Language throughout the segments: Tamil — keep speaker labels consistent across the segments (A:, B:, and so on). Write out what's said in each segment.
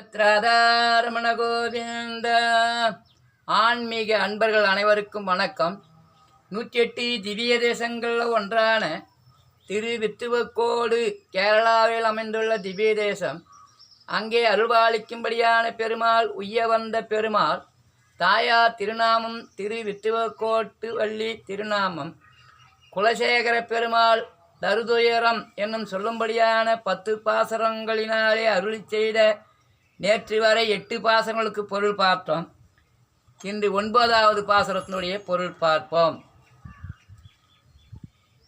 A: ரமண கோவிந்த ஆன்மீக அன்பர்கள் அனைவருக்கும் வணக்கம். நூற்றி எட்டு திவ்ய தேசங்களில் ஒன்றான திருவித்துவக்கோடு கேரளாவில் அமைந்துள்ள திவ்ய தேசம். அங்கே அருள்பாலிக்கும்படியான பெருமாள் உய்ய வந்த பெருமாள் தாயார் திருநாமம் திருவித்துவக்கோட்டு வள்ளி திருநாமம். குலசேகர பெருமாள் தருதுயரம் என்னும் சொல்லும்படியான பத்து பாசரங்களினாலே அருளி செய்த நேற்று வரை எட்டு பாசனங்களுக்கு பொருள் பார்த்தோம். இன்று ஒன்பதாவது பாசனத்தினுடைய பொருள் பார்ப்போம்.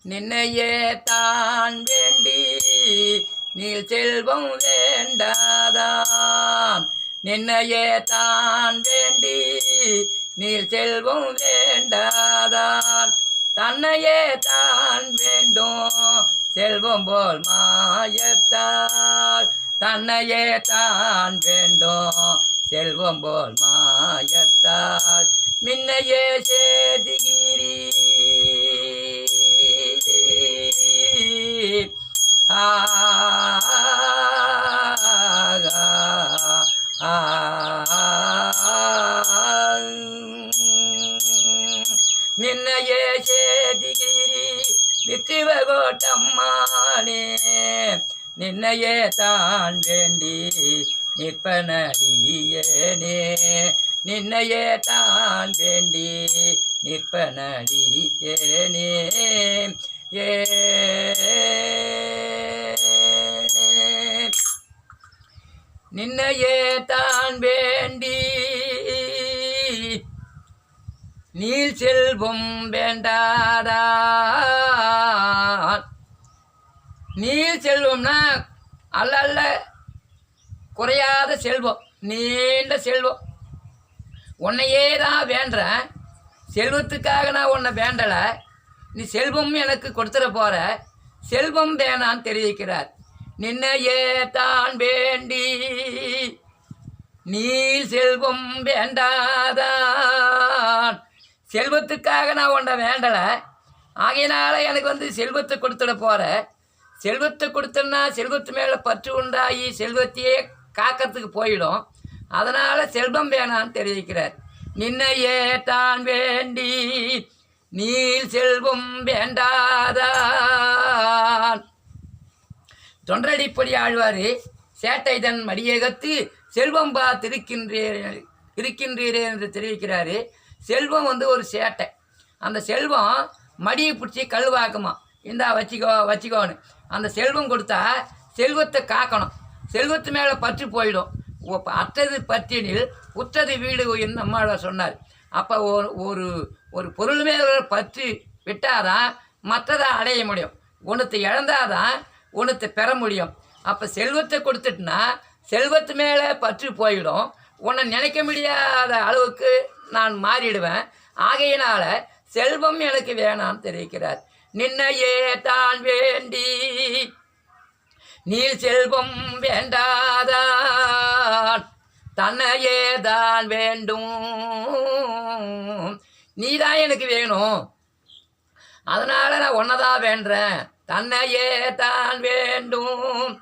A: நின்னையே தான் வேண்டி நீல் செல்வம் வேண்டாதான் நின்னையே தான் வேண்டி நீல் செல்வம் வேண்டாதான் தன்னையே தான் வேண்டும் செல்வம் போல் மாயத்தால். தன்னையே தான் வேண்டும். செல்வம் போல் மாயத்தால் மின்னையே சேதுகிரி ஆ நின்னையே சேதிகிரி நித்திவகோட்டம்மானே நின்னையே தான் வேண்டி நிற்பனடியேனே. நின்னையே தான் வேண்டி நிற்பனடியேனே. ஏ. நின்னையே தான் வேண்டி நீல் செல்வம் வேண்டாதான் நீர் செல்வம்னா அல்ல அல்ல குறையாத செல்வம் நீண்ட செல்வம். உன்னையே தான் வேண்டுறேன் செல்வத்துக்காக நான் உன்னை வேண்டலை. நீ செல்வம் எனக்கு கொடுத்துட போகிற செல்வம் வேணான்னு தெரிவிக்கிறார். நின்னையே தான் வேண்டி நீ செல்வம் வேண்டாதான். செல்வத்துக்காக நான் உன்னை வேண்டலை. ஆகையினால எனக்கு வந்து செல்வத்தை கொடுத்துட போகிற செல்வத்தை கொடுத்தன்னா செல்வத்து மேலே பற்று உண்டாகி செல்வத்தையே காக்கிறதுக்கு போயிடும். அதனால் செல்வம் வேணான்னு தெரிவிக்கிறார். நின்னையே தான் வேண்டி நீல் செல்வம் வேண்டாதான். தொண்டடிப்படி ஆழ்வார் சேட்டை தன் மடியகத்து செல்வம் பார்த்திருக்கின்றீர் இருக்கின்றீரே என்று தெரிவிக்கிறாரு. செல்வம் வந்து ஒரு சேட்டை. அந்த செல்வம் மடியை பிடிச்சி கழுவாக்குமா? இந்தா வச்சிக்கோ வச்சிக்கோன்னு. அந்த செல்வம் கொடுத்தா செல்வத்தை காக்கணும். செல்வத்து மேலே பற்று போயிடும். அத்தது அற்றது பற்றினில் உத்தது வீடு உயிர்னு சொன்னார். அப்போ ஒரு ஒரு ஒரு பொருள் மேலே பற்று விட்டாதான் மற்றதை அடைய முடியும். ஒன்றத்தை இழந்தாதான் ஒன்றத்தை பெற முடியும். அப்போ செல்வத்தை கொடுத்துட்டுனா செல்வத்து மேலே பற்று போயிடும். உன்னை நினைக்க முடியாத அளவுக்கு நான் மாறிடுவேன். ஆகையினால் செல்வம் எனக்கு வேணான்னு தெரிவிக்கிறார். நின்னையே தான் வேண்டி. நீல் செல்வம் வேண்டாதான் தன்னையே தான் வேண்டும். நீ தான் எனக்கு வேணும். அதனால நான் ஒன்னதான் வேண்டுறேன் தன்னையே தான் வேண்டும்.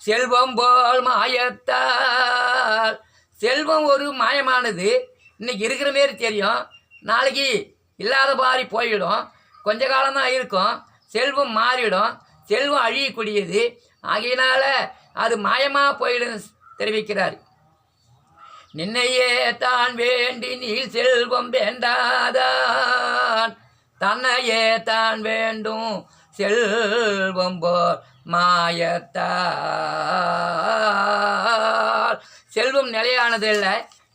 A: செல்வம் போல் மாயத்தால். செல்வம் ஒரு மாயமானது. இன்னைக்கு இருக்கிற மாரி தெரியும். நாளைக்கு இல்லாத மாதிரி போயிடும். கொஞ்ச காலமாக இருக்கும் செல்வம் மாறிடும். செல்வம் அழியக்கூடியது. ஆகையினால அது மாயமாக போயிடும் தெரிவிக்கிறார். நின்னையே தான் வேண்டி நீ செல்வம் வேண்டாதான். தன்னையே தான் வேண்டும். செல்வம் போர் மாயத்தால். செல்வம் நிலையானது இல்லை.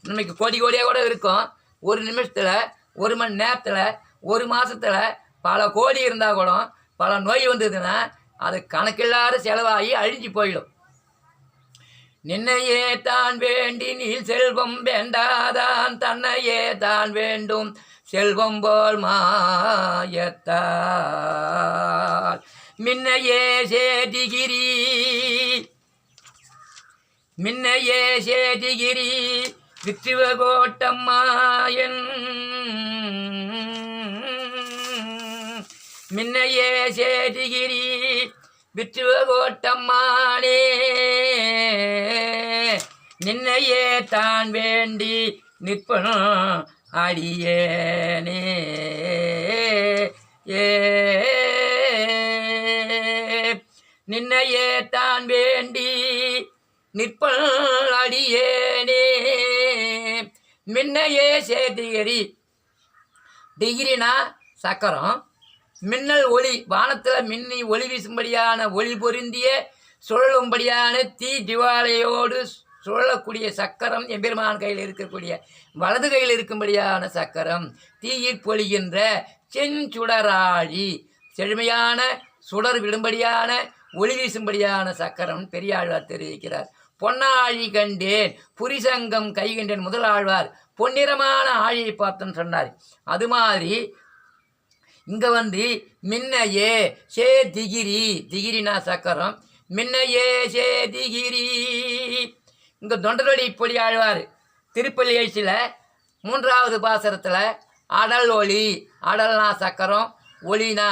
A: இன்னைக்கு கோடி கோடியாக கூட இருக்கும். ஒரு நிமிஷத்தில் ஒரு மணி நேரத்தில் ஒரு மாதத்தில் பல கோடி இருந்தால் கூட பல நோய் வந்ததுன்னா அது கணக்கில்லாத செலவாகி அழிஞ்சு போயிடும். நின்னையே தான் வேண்டி நீ செல்வம் வேண்டாதான் தன்னையே தான் வேண்டும். செல்வம் போல் மாயத்தால். மின்னையே சேதிகிரி. மின்னையே சேதிகிரி. விற்றுவகோட்டம்மாயன் மின்னையே சேதிகிரி விற்றுவகோட்டம்மானே நின்னையே தான் வேண்டி நிற்பனும் அடியேனே. ஏ. நின்னையே தான் வேண்டி நிற்பன் அடியேனே. மின்னையே சேதிகிரி. டிகிரினா சக்கரம். மின்னல் ஒளி வானத்தில் மின்னி ஒளி வீசும்படியான ஒளி பொருந்திய சுழலும்படியான தீ திவாலையோடு சுழலக்கூடிய சக்கரம் எம்பெருமான் கையில் இருக்கக்கூடிய வலது கையில் இருக்கும்படியான சக்கரம் தீயிற் பொழிகின்ற செஞ்சுடராழி செழுமையான சுடர் விடும்படியான ஒளி வீசும்படியான சக்கரம் பெரியாழ்வார் தெரிவிக்கிறார். பொன்னாழி கண்டேன் புரிசங்கம் கை கண்டேன் முதலாழ்வார் பொன்னிறமான ஆழியை பார்த்தேன்னு சொன்னார். அது மாதிரி இங்கே வந்து மின்னையே சே திகிரி திகிரினா சக்கரம். மின்னையே சே திகிரி. இங்கே தொண்டரொடி பொடி ஆழ்வார். திருப்பள்ளி எழுச்சியில் மூன்றாவது பாசரத்தில் அடல் ஒளி அடல்னா சக்கரம் ஒளினா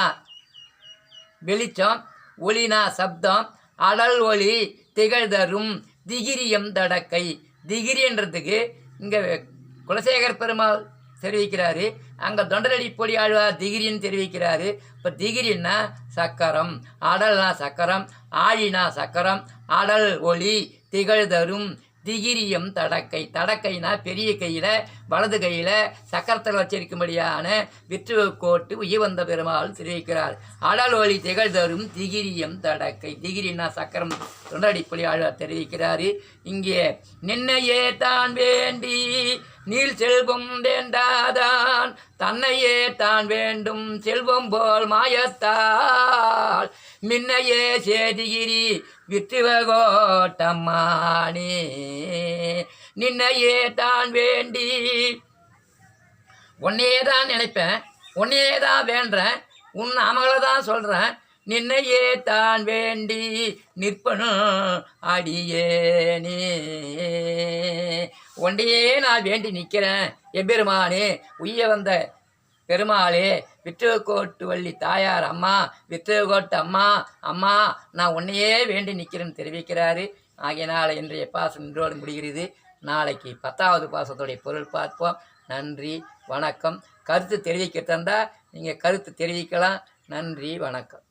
A: வெளிச்சம் ஒளினா சப்தம் அடல் ஒளி திகழ்தரும் திகிரியம் தடக்கை. திகிரின்றதுக்கு இங்கே குலசேகர் பெருமாள் தெரிவிக்கிறாரு. அங்கே தொண்டரடி பொடி ஆழ்வார் திகிரின்னு தெரிவிக்கிறாரு. இப்போ திகிரின்னா சக்கரம் அடல்னா சக்கரம் ஆழினா சக்கரம் அடல் ஒளி திகழ்தரும் திகிரியம் தடக்கை. தடக்கைனா பெரிய கையில் வலது கையில் சக்கரத்தில் வச்சிருக்கும்படியான விற்று கோட்டு உயவந்த பெருமாள் தெரிவிக்கிறார் அடல் ஒளி திகழ்தரும் திகிரியம் தடக்கை. திகிரினா சக்கரம் தொண்டடிப்பொழி ஆழ்வார் தெரிவிக்கிறார். இங்கே நின்னையே தான் வேண்டி நீள் செல்வம் வேண்டாதான் தன்னையே தான் வேண்டும் செல்வம் போல் மாயத்தால். மின்னையே சேதிகிரி விற்றுவகோட்டம்மானே நின்னையே தான் வேண்டி. உன்னையே தான் நினைப்பேன் உன்னையே தான் வேண்டேன் உன் அமகளை தான் சொல்கிறேன் நின்னையே தான் வேண்டி நிற்பனும் அடியேனே ஒன்றையே நான் வேண்டி நிற்கிறேன் எம்பெருமானே. உய்ய வந்த பெருமாளே விற்றுவக்கோட்டு வள்ளி தாயார் அம்மா விற்றுவக்கோட்டு அம்மா அம்மா நான் உன்னையே வேண்டி நிற்கிறேன்னு தெரிவிக்கிறாரு. ஆகையினால் இன்றைய பாசம் இன்றோடு முடிகிறது. நாளைக்கு பத்தாவது பாசத்துடைய பொருள் பார்ப்போம். நன்றி வணக்கம். கருத்து தெரிவிக்க தந்தால் நீங்கள் கருத்து தெரிவிக்கலாம். நன்றி வணக்கம்.